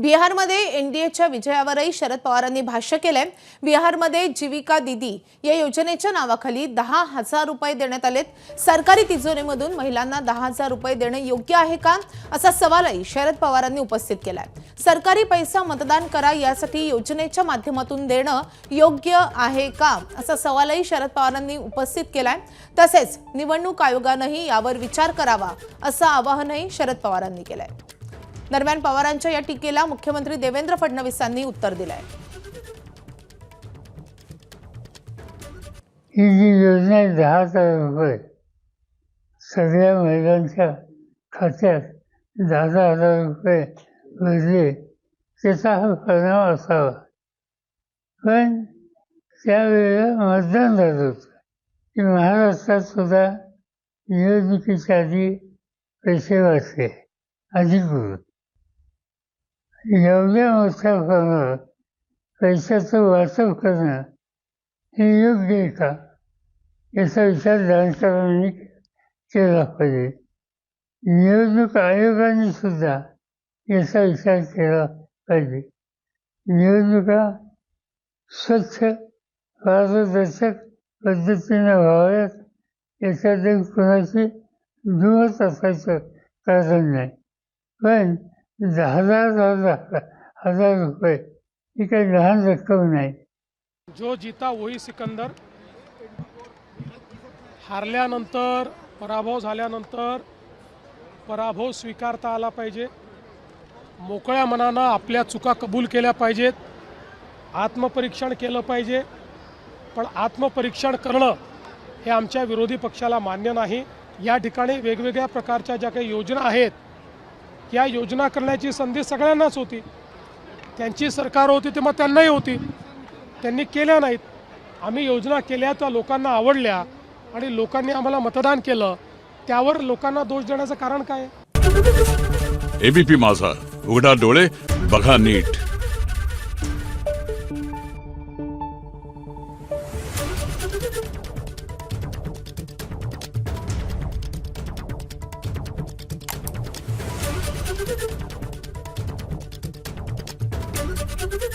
बिहारमध्ये एनडीएच्या विजयावरही शरद पवारांनी भाष्य केलंय. बिहारमध्ये जीविका दिदी या योजनेच्या नावाखाली दहा हजार रुपये देण्यात आलेत. सरकारी तिजोरीमधून महिलांना दहा हजार रुपये देणं योग्य आहे का? असा सवालही शरद पवारांनी उपस्थित केलाय. सरकारी पैसा मतदान करा यासाठी योजनेच्या माध्यमातून देणं योग्य आहे का? असा सवालही शरद पवारांनी उपस्थित केलाय. तसेच निवडणूक आयोगानंही यावर विचार करावा असं आवाहनही शरद पवारांनी केलंय. दरम्यान पवारांच्या या टीकेला मुख्यमंत्री देवेंद्र फडणवीसांनी उत्तर दिलंय. ही जी योजना आहे दहा हजार रुपये सगळ्या महिलांच्या खात्यात दहा दहा हजार रुपये भरले त्याचा हा परिणाम असावा. पण त्यावेळेला मतदान झालं होतं. की महाराष्ट्रात सुद्धा निवडणुकीच्या आधी पैसे वाचले अधिकृत एवढ्या मोठ्या करणं पैशाचं वाटप करणं हे योग्य आहे का? याचा विचार जाणकारांनी केला पाहिजे. निवडणूक आयोगाने सुद्धा याचा विचार केला पाहिजे. निवडणुका स्वच्छ पारदर्शक पद्धतीने व्हाव्यात याच्यात कोणाची दुमत असायचं कारण नाही. पण म्हणजे हजार हजार हजार रुपये. ही काही लहान रक्कम नाही. जो जिता वही सिकंदर हारल्यानंतर पराभव झाल्यानंतर पराभव स्वीकारता आला पाहिजे. मोकळ्या मनानं आपल्या चुका कबूल केल्या पाहिजेत. आत्मपरीक्षण केलं पाहिजे. पण आत्मपरीक्षण करणं हे आमच्या विरोधी पक्षाला मान्य नाही. या ठिकाणी वेगवेगळ्या प्रकारच्या ज्या काही योजना आहेत या योजना करण्याची संधी सगळ्यांनाच होती. त्यांची सरकार होती तेव्हा त्यांनाही होती. त्यांनी केल्या नाहीत. आम्ही योजना केल्या त्या लोकांना आवडल्या आणि लोकांनी आम्हाला मतदान केलं. त्यावर लोकांना दोष देण्याचं कारण काय? एबीपी माझा. उघडा डोळे बघा नीट.